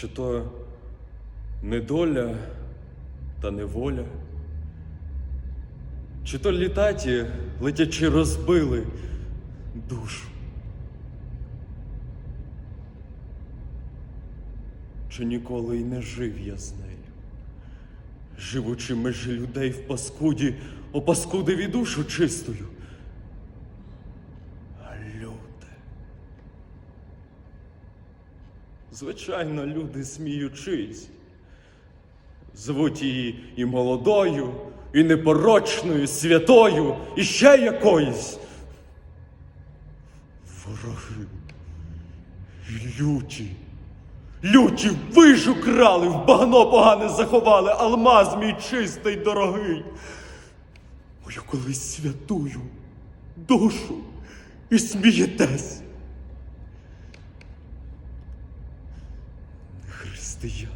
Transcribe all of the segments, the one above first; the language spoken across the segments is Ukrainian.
Чи то недоля та неволя? Чи то літаті, летячи, розбили душу? Чи ніколи й не жив я з нею? Живучи межі людей в паскуді, опаскудив і душу чистою. А люди. Звичайно, люди сміючись. Звуть її і молодою, і непорочною, святою, і ще якоюсь. Вороги. І люті. Люті вижу крали, в багно погане заховали, алмаз мій чистий дорогий. Мою колись святую душу і смієтесь. Християн.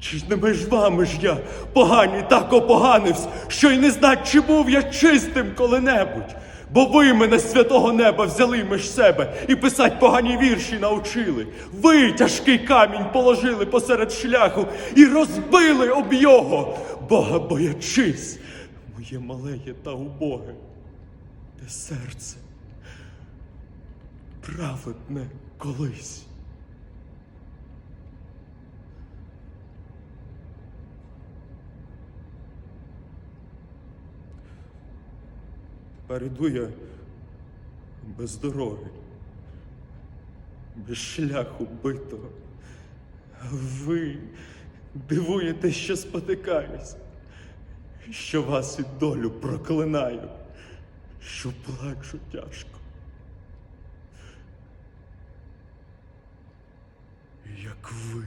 Чи ж не між вами ж я поганий так опоганився, що й не знать, чи був я чистим коли-небудь. Бо ви мене з святого неба взяли між себе і писать погані вірші научили. Ви тяжкий камінь положили посеред шляху і розбили об його, Бога боячись, моє малеє та убоге, те серце праведне колись. Тепер іду я без дороги, без шляху битого. А ви дивуєте, що спотикаюсь, що вас і долю проклинаю, що плачу тяжко. Як ви,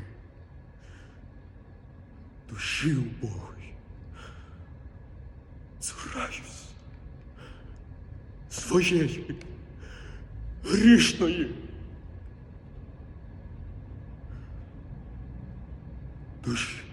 душі убогої, цураюсь своєї грішної душі.